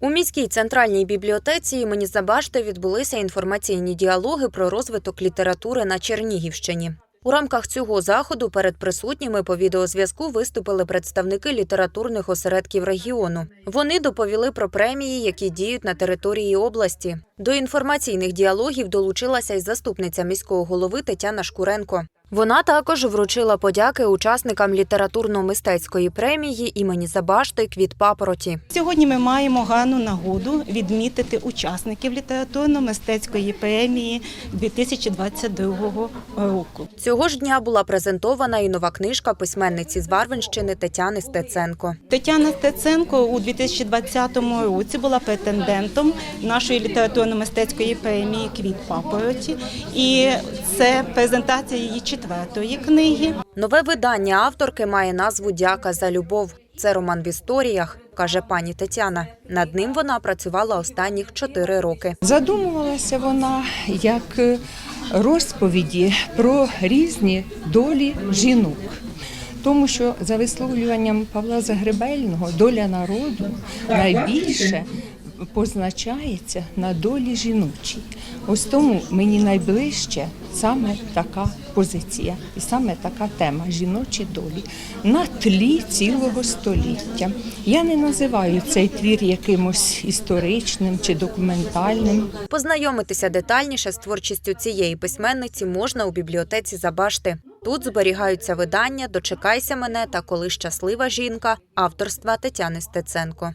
У міській центральній бібліотеці імені Забашти відбулися інформаційні діалоги про розвиток літератури на Чернігівщині. У рамках цього заходу перед присутніми по відеозв'язку виступили представники літературних осередків регіону. Вони доповіли про премії, які діють на території області. До інформаційних діалогів долучилася й заступниця міського голови Тетяна Шкуренко. Вона також вручила подяки учасникам літературно-мистецької премії імені Забашти Квіт папороті. Сьогодні ми маємо гарну нагоду відмітити учасників літературно-мистецької премії 2022 року. Цього ж дня була презентована і нова книжка письменниці з Варвинщини Тетяни Стеценко. Тетяна Стеценко у 2020 році була претендентом нашої літературно-мистецької премії Квіт папороті, і це презентація її четвертої книги. Нове видання авторки має назву Дяка за любов. Це роман в історіях, каже пані Тетяна. Над ним вона працювала останніх чотири роки. Задумувалася вона як е, розповіді про різні долі жінок. Тому що за висловлюванням Павла Загребельного доля народу найбільше позначається на долі жіночій. Ось тому мені найближче саме така позиція і саме така тема жіночі долі на тлі цілого століття. Я не називаю цей твір якимось історичним чи документальним. Познайомитися детальніше з творчістю цієї письменниці можна у бібліотеці Забашти. Тут зберігаються видання Дочекайся мене та коли щаслива жінка авторства Тетяни Стеценко.